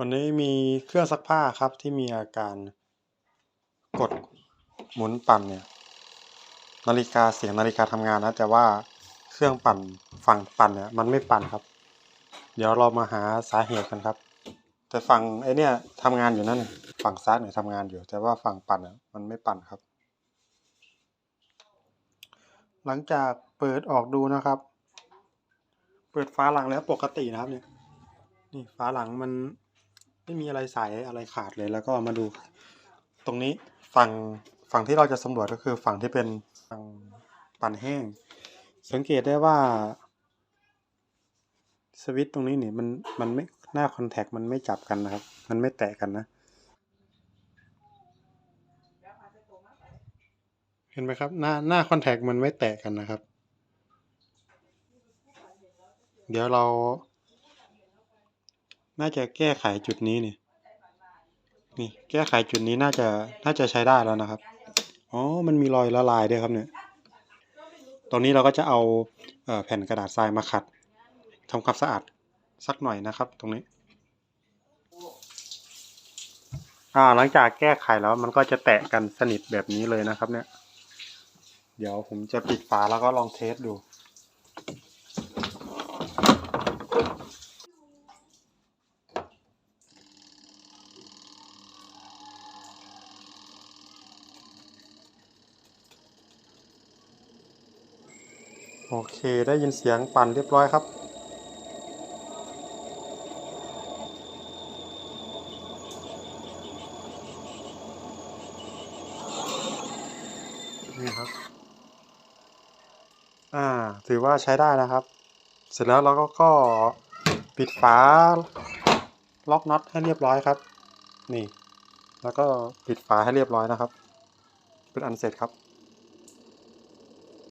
วันนี้มีเครื่องซักผ้าครับที่มีอาการกดหมุนปั่นเนี่ย นาฬิกาเสียงนาฬิกาทำงานนะแต่ว่าเครื่องปั่นฝั่งปั่นเนี่ยมันไม่ปั่นครับ เดี๋ยวเรามาหาสาเหตุกันครับ แต่ฝั่งไอเนี่ยทำงานอยู่นั่นฝั่งซักเนี่ยทำงานอยู่ แต่ว่าฝั่งปั่นอะมันไม่ปั่นครับ หลังจากเปิดออกดูนะครับ เปิดฟ้าหลังแล้วปกตินะครับเนี่ยนี่ฟ้าหลังมัน ไม่มีอะไรสายอะไรขาดเลยแล้วก็มาดู ตรงนี้ฝั่งฝั่งที่เราจะสำรวจก็คือฝั่งที่เป็นฝั่งปั่นแห้ง สังเกตได้ว่า สวิตช์ตรงนี้เนี่ยมันมันไม่หน้าคอนแทคมันไม่จับกันนะครับ มันไม่แตะกันนะ เห็นไหมครับ หน้าหน้าคอนแทคมันไม่แตะกันนะครับ เดี๋ยวเรา น่าจะแก้ไขจุดนี้นี่นี่แก้ไขจุดนี้น่าจะน่าจะใช้ได้แล้วนะครับ อ๋อ มันมีรอยละลายด้วยครับเนี่ยตรงนี้เราก็จะเอาเอแผ่นกระดาษทรายมาขัดทำความสะอาดสักหน่อยนะครับ ตรงนี้ อ่า หลังจากแก้ไขแล้วมันก็จะแตะกันสนิทแบบนี้เลยนะครับ เนี่ย เดี๋ยวผมจะปิดฝาแล้วก็ลองเทสดู โอเคได้ยินเสียงปั่นเรียบร้อยครับ นี่ครับ อ่า ถือว่าใช้ได้นะครับ เสร็จแล้วเราก็ก็ปิดฝาล็อกน็อตให้เรียบร้อยครับ นี่ แล้วก็ปิดฝาให้เรียบร้อยนะครับ เป็นอันเสร็จครับ